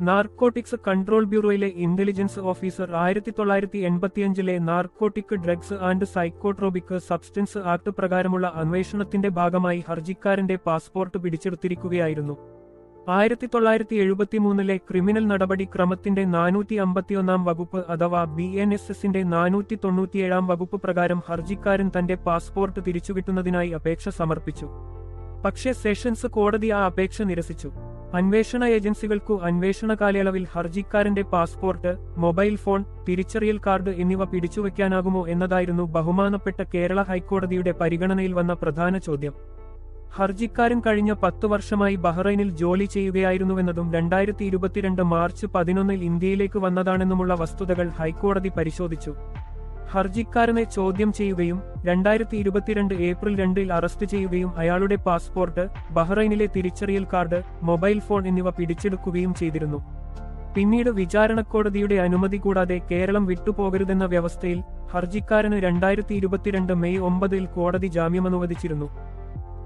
Narcotics control ബ്യൂറോയിലെ intelligence officer ആയിരത്തി തൊള്ളായിരത്തി എൺപത്തിയഞ്ചിലെ narcotic drugs and psychotropic substance act പ്രകാരമുള്ള അന്വേഷണത്തിന്റെ ഭാഗമായി ഹർജിക്കാരന്റെ പാസ്പോർട്ട് പിടിച്ചെടുത്തിരിക്കുകയായിരുന്നു. ആയിരത്തി തൊള്ളായിരത്തി എഴുപത്തിമൂന്നിലെ ക്രിമിനൽ നടപടി ക്രമത്തിന്റെ നാനൂറ്റി അമ്പത്തിയൊന്നാം വകുപ്പ് അഥവാ ബി എൻ എസ് എസിന്റെ നാനൂറ്റി തൊണ്ണൂറ്റിയേഴാം വകുപ്പ് പ്രകാരം ഹർജിക്കാരൻ തന്റെ പാസ്പോർട്ട് തിരിച്ചുകിട്ടുന്നതിനായി അപേക്ഷ സമർപ്പിച്ചു. പക്ഷേ സെഷൻസ് കോടതി ആ അപേക്ഷ നിരസിച്ചു. അന്വേഷണ ഏജൻസികൾക്കു അന്വേഷണ കാലയളവിൽ ഹർജിക്കാരന്റെ പാസ്പോർട്ട് മൊബൈൽ ഫോൺ തിരിച്ചറിയൽ കാർഡ് എന്നിവ പിടിച്ചുവെക്കാനാകുമോ എന്നതായിരുന്നു ബഹുമാനപ്പെട്ട കേരള ഹൈക്കോടതിയുടെ പരിഗണനയിൽ വന്ന പ്രധാന ചോദ്യം. ഹർജിക്കാരൻ കഴിഞ്ഞ പത്തു വർഷമായി ബഹ്റൈനിൽ ജോലി ചെയ്യുകയായിരുന്നുവെന്നതും രണ്ടായിരത്തി ഇരുപത്തിരണ്ട് മാർച്ച് പതിനൊന്നിൽ ഇന്ത്യയിലേക്ക് വന്നതാണെന്നുമുള്ള വസ്തുതകൾ ഹൈക്കോടതി പരിശോധിച്ചു. ഹർജിക്കാരനെ ചോദ്യം ചെയ്യുകയും രണ്ടായിരത്തി ഇരുപത്തിരണ്ട് ഏപ്രിൽ രണ്ടിൽ അറസ്റ്റ് ചെയ്യുകയും അയാളുടെ പാസ്പോർട്ട് ബഹ്റൈനിലെ തിരിച്ചറിയൽ കാർഡ് മൊബൈൽ ഫോൺ എന്നിവ പിടിച്ചെടുക്കുകയും ചെയ്തിരുന്നു. പിന്നീട് വിചാരണക്കോടതിയുടെ അനുമതി കൂടാതെ കേരളം വിട്ടുപോകരുതെന്ന വ്യവസ്ഥയിൽ ഹർജിക്കാരന് രണ്ടായിരത്തി ഇരുപത്തിരണ്ട് മെയ് ഒമ്പതിൽ കോടതി ജാമ്യമനുവദിച്ചിരുന്നു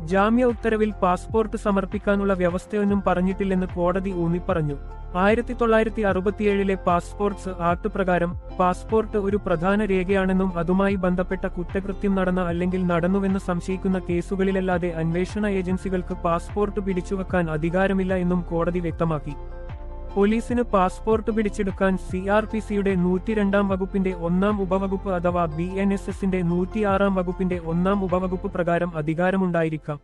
ജാമ്യ ഉത്തരവിൽ പാസ്പോർട്ട് സമർപ്പിക്കാനുള്ള വ്യവസ്ഥയൊന്നും പറഞ്ഞിട്ടില്ലെന്ന് കോടതി ഊന്നിപ്പറഞ്ഞു ആയിരത്തി തൊള്ളായിരത്തി അറുപത്തിയേഴിലെ പാസ്പോർട്ട്സ് ആക്ട് പ്രകാരം പാസ്പോർട്ട് ഒരു പ്രധാന രേഖയാണെന്നും അതുമായി ബന്ധപ്പെട്ട കുറ്റകൃത്യം നടന്ന അല്ലെങ്കിൽ നടന്നുവെന്ന് സംശയിക്കുന്ന കേസുകളിലല്ലാതെ അന്വേഷണ ഏജൻസികൾക്ക് പാസ്പോർട്ട് പിടിച്ചുവെക്കാൻ അധികാരമില്ല എന്നും കോടതി വ്യക്തമാക്കി. പോലീസിന് പാസ്പോർട്ട് പിടിച്ചെടുക്കാൻ സി ആർ പി സിയുടെ നൂറ്റിരണ്ടാം വകുപ്പിന്റെ ഒന്നാം ഉപവകുപ്പ് അഥവാ ബി എൻ എസ് എസിന്റെ നൂറ്റിയാറാം വകുപ്പിന്റെ ഒന്നാം ഉപവകുപ്പ് പ്രകാരം അധികാരമുണ്ടായിരിക്കാം.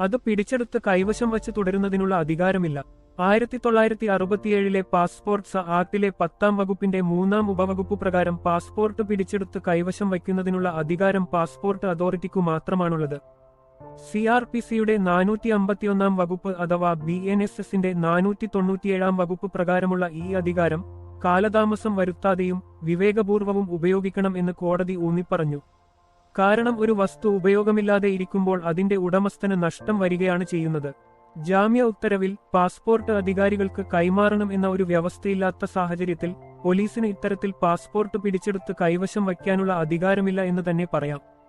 അത് പിടിച്ചെടുത്ത് കൈവശം വച്ച് തുടരുന്നതിനുള്ള അധികാരമില്ല. ആയിരത്തി തൊള്ളായിരത്തി അറുപത്തിയേഴിലെ പാസ്പോർട്ട്സ് ആക്ടിലെ പത്താം വകുപ്പിന്റെ മൂന്നാം ഉപവകുപ്പ് പ്രകാരം പാസ്പോർട്ട് പിടിച്ചെടുത്ത് കൈവശം വയ്ക്കുന്നതിനുള്ള അധികാരം പാസ്പോർട്ട് അതോറിറ്റിക്കു മാത്രമാണുള്ളത്. സി ആർ പി സിയുടെ നാനൂറ്റി അമ്പത്തിയൊന്നാം വകുപ്പ് അഥവാ ബി എൻ എസ് എസിന്റെ നാനൂറ്റി തൊണ്ണൂറ്റിയേഴാം വകുപ്പ് പ്രകാരമുള്ള ഈ അധികാരം കാലതാമസം വരുത്താതെയും വിവേകപൂർവവും ഉപയോഗിക്കണം എന്ന് കോടതി ഊന്നിപ്പറഞ്ഞു. കാരണം ഒരു വസ്തു ഉപയോഗമില്ലാതെ ഇരിക്കുമ്പോൾ അതിന്റെ ഉടമസ്ഥന് നഷ്ടം വരികയാണ് ചെയ്യുന്നത്. ജാമ്യ ഉത്തരവിൽ പാസ്പോർട്ട് അധികാരികൾക്ക് കൈമാറണം എന്ന ഒരു വ്യവസ്ഥയില്ലാത്ത സാഹചര്യത്തിൽ പോലീസിന് ഇത്തരത്തിൽ പാസ്പോർട്ട് പിടിച്ചെടുത്ത് കൈവശം വയ്ക്കാനുള്ള അധികാരമില്ല എന്ന് തന്നെ പറയാം.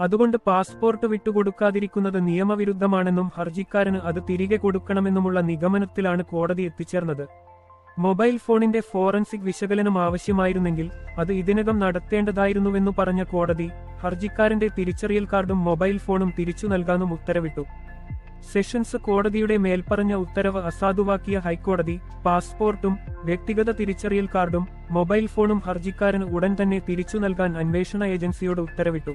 അതുകൊണ്ട് പാസ്പോർട്ട് വിട്ടുകൊടുക്കാതിരിക്കുന്നത് നിയമവിരുദ്ധമാണെന്നും ഹർജിക്കാരന് അത് തിരികെ കൊടുക്കണമെന്നുമുള്ള നിഗമനത്തിലാണ് കോടതി എത്തിച്ചേർന്നത്. മൊബൈൽ ഫോണിന്റെ ഫോറൻസിക് വിശകലനം ആവശ്യമായിരുന്നെങ്കിൽ അത് ഇതിനകം നടത്തേണ്ടതായിരുന്നുവെന്നു പറഞ്ഞ കോടതി ഹർജിക്കാരന്റെ തിരിച്ചറിയൽ കാർഡും മൊബൈൽ ഫോണും തിരിച്ചു നൽകാനും ഉത്തരവിട്ടു. സെഷൻസ് കോടതിയുടെ മേൽപ്പറഞ്ഞ ഉത്തരവ് അസാധുവാക്കിയ ഹൈക്കോടതി പാസ്പോർട്ടും വ്യക്തിഗത തിരിച്ചറിയൽ കാർഡും മൊബൈൽ ഫോണും ഹർജിക്കാരന് ഉടൻ തന്നെ തിരിച്ചു നൽകാൻ അന്വേഷണ ഏജൻസിയോട് ഉത്തരവിട്ടു.